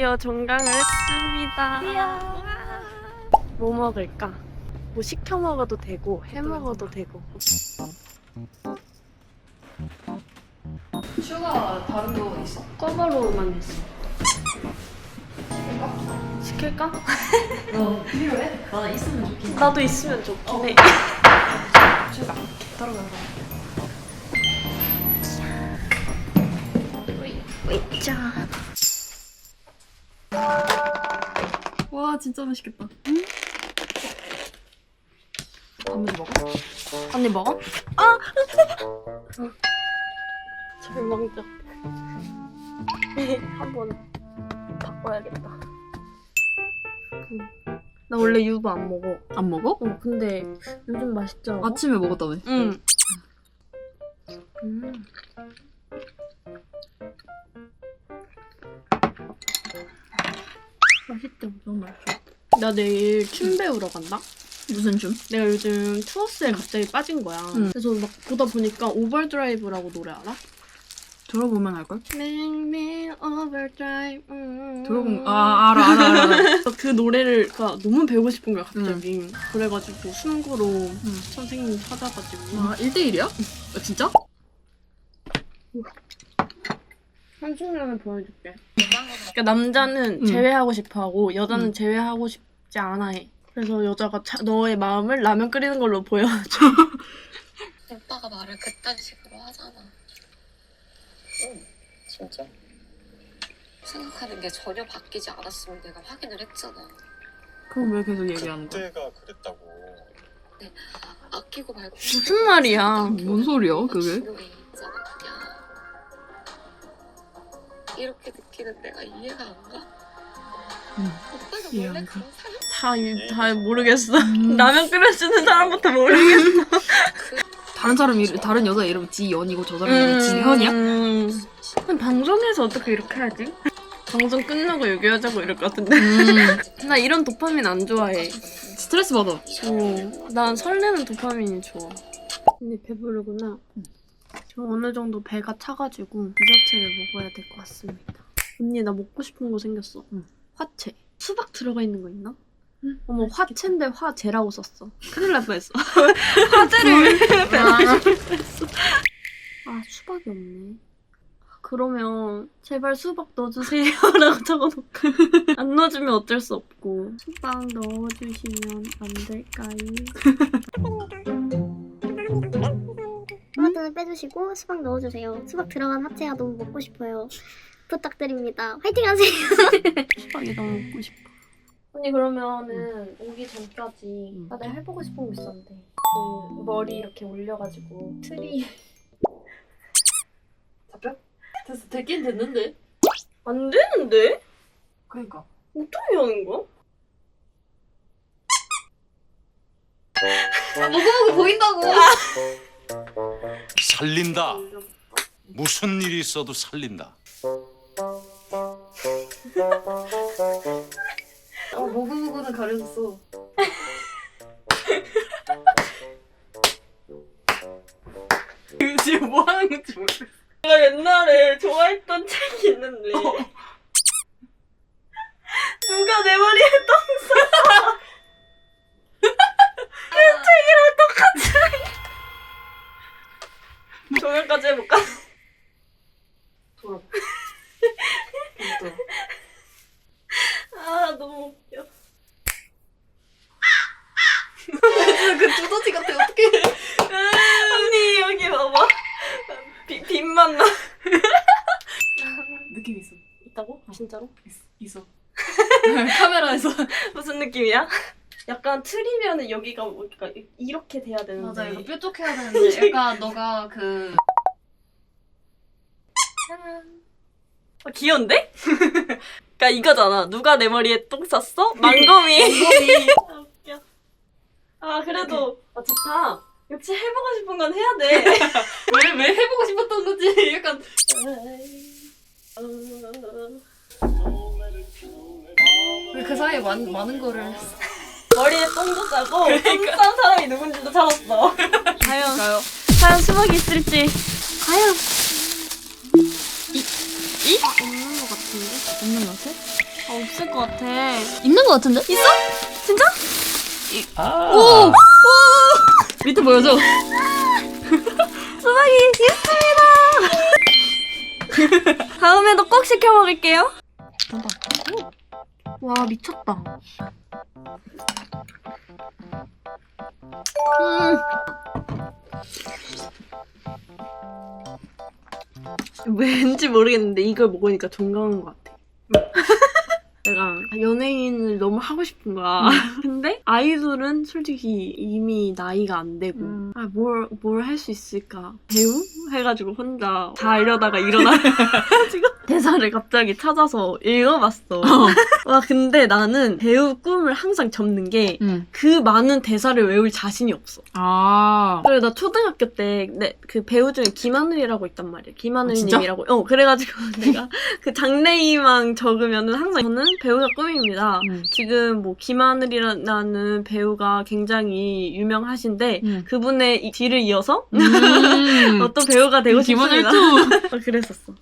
드디어 종강을 했습니다. 뭐 먹을까? 뭐 시켜 먹어도 되고 해 먹어도 되고. 슈가 다른 거 있어? 꿔바로우만 했어. 시킬까? 너 필요해? 나 있으면 해. 나도 있으면 좋긴 해. 슈가. 떨어져서. 자. 와 진짜 맛있겠다. 단무지 먹어? 언니 먹어? 아! 절망적. 한번 바꿔야겠다. 음. 나 원래 유부 안 먹어. 안 먹어? 어, 근데 요즘 맛있더라고. 아침에 먹었다며. 응. 음. 맛있다, 너무 맛있어. 나 내일 춤 배우러 간다? 무슨 춤? 내가 요즘 투어스에 갑자기 빠진 거야. 응. 그래서 막 보다 보니까 오버드라이브라고 노래 알아? 들어보면 알걸? Make me overdrive. 음. 들어본 아 알아 알아 알아. 그래서 그 노래를 가 너무 배우고 싶은 거야 갑자기. 그래가지고 순구로 선생님 찾아가지고 아 1대1이야? 아, 진짜? 한 순간을 보여줄게. 그러니까 남자는 응. 제외하고 싶어하고 여자는 응. 제외하고 싶지 않아 해. 그래서 여자가 자- 너의 마음을 라면 끓이는 걸로 보여줘. 오빠가 말을 그딴 식으로 하잖아. 응, 진짜? 생각하는 게 전혀 바뀌지 않았음을 내가 확인을 했잖아. 그럼 왜 계속 얘기하는 거야? 그때가 그랬다고. 아끼고 말고 무슨 말이야? 뭔 소리야 그게? 이렇게 느끼는 내가 이해가 안 가? 응, 오빠가 이해 원래 안 가. 그런 사람? 다, 이- 다 모르겠어. 음. 라면 끓여주는 사람부터 모르겠어. 다른 사람 이름 다른 여자 이름 지연이고 저 사람 이름 지현이야? 음. 그럼 방송에서 어떻게 이렇게 하지? 방송 끝나고 얘기하자고 이럴 것 같은데. 음 나 이런 도파민 안 좋아해. 스트레스 받아. 어, 난 설레는 도파민이 좋아. 언니 배부르구나. 저 어느 정도 배가 차가지고 디저트를 먹어야 될 것 같습니다. 언니 나 먹고 싶은 거 생겼어. 응. 화채. 수박 들어가 있는 거 있나? 응, 어머 화채인데 화재라고 썼어. 큰일 날 뻔했어. 화재를 아 수박이 없네. 그러면 제발 수박 넣어주세요라고 적어놓고 안 넣어주면 어쩔 수 없고 수박 넣어주시면 안 될까요? 토마토는 빼주시고 수박 넣어주세요. 수박 들어간 화채가 너무 먹고 싶어요. 부탁드립니다. 화이팅 하세요. 수박이 너무 먹고 싶어. 언니 그러면은 오기 전까지 나 내가 해보고 싶은 거 있었는데 그 머리 이렇게 올려가지고 트리 잡혀? 됐어 됐긴 됐는데. 안 되는데? 그러니까. 어떻게 하는 거야? 먹어보고 보인다고. 살린다. 무슨 일이 있어도 살린다. 어 먹어보고는 가려졌어. 지금 뭐 하는 건지 모르겠어. 내가 옛날에 좋아했던 책이 있는데 누가 내 머리에 똥 쌌어? 그 책이랑 똑같이 조명까지 해볼까? 돌아. 아 너무 웃겨. 그 두더지 같아 어떡해. 언니 여기 봐봐. 비, 빛만 나. 느낌 있어. 있다고? 진짜로? 있어. 있어. 카메라에서. 무슨 느낌이야? 약간 틀이면은 여기가 뭐- 그러니까 이렇게 돼야 되는데 맞아 이거 뾰족해야 되는데 약간 너가 그 어, 귀여운데? 그러니까 이거잖아. 누가 내 머리에 똥 쌌어? 망검이. 아, 웃겨. 아 그래도 아, 좋다. 역시 해보고 싶은 건 해야 돼. 왜, 왜 해보고 싶었던 거지? 약간 왜그 사이에 많, 많은 거를 머리에 똥도 싸고 똥싼 사람이 누군지도 찾았어. 과연 가요? 과연 수박이 있을지. 과연 없는 것 같은데? 없는 것 같아? 없을 것 같아. 있는 것 같은데? 있어? 진짜? 오! 밑에 보여줘. 수박이 있습니다. 다음에도 꼭 시켜 먹을게요. 와 미쳤다. 음. 왠지 모르겠는데 이걸 먹으니까 건강한 것 같아. 내가 연예인을 너무 하고 싶은 거야. 근데 아이돌은 솔직히 이미 나이가 안 되고 음. 아, 뭘 뭘 할 수 있을까? 배우 해가지고 혼자 자려다가 일어나 지금 대사를 갑자기 찾아서 읽어봤어. 와 근데 나는 배우 꿈을 항상 접는 게그 응. 많은 대사를 외울 자신이 없어. 아. 그래 나 초등학교 때그 배우 중에 김하늘이라고 있단 말이야. 아, 김하늘님이라고. 어 그래가지고 내가 그 장래희망 적으면은 항상 저는 배우가 꿈입니다. 응. 지금 뭐 김하늘이라는 배우가 굉장히 유명하신데 응. 그분의 이 뒤를 이어서 음. 어떤 배우가 되고 김하늘 싶습니다. 투. 어, 그랬었어.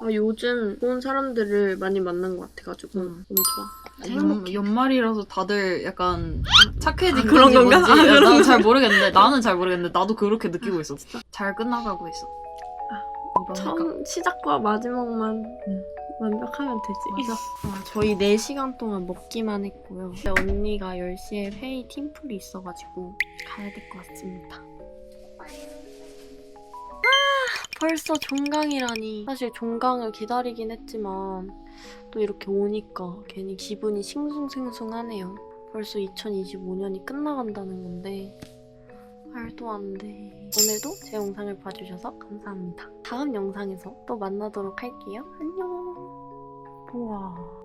아, 요즘 좋은 사람들을 많이 만난 것 같아가지고 음. 너무 좋아. 연, 연말이라서 다들 약간 착해진 아, 그런 건가? 아, 그런 나는 잘 건가? 모르겠는데 나는 잘 모르겠는데 나도 그렇게 느끼고 있어. 잘 끝나가고 있어. 이러니까. 처음 시작과 마지막만 응. 완벽하면 되지. 맞아. 아, 저희 4시간 동안 먹기만 했고요. 언니가 10시에 회의 팀플이 있어가지고 가야 될 것 같습니다. 아, 벌써 종강이라니. 사실 종강을 기다리긴 했지만 또 이렇게 오니까 괜히 기분이 싱숭생숭하네요. 벌써 2025년이 끝나간다는 건데 말도 안 돼. 오늘도 제 영상을 봐주셔서 감사합니다. 다음 영상에서 또 만나도록 할게요. 안녕. 우와.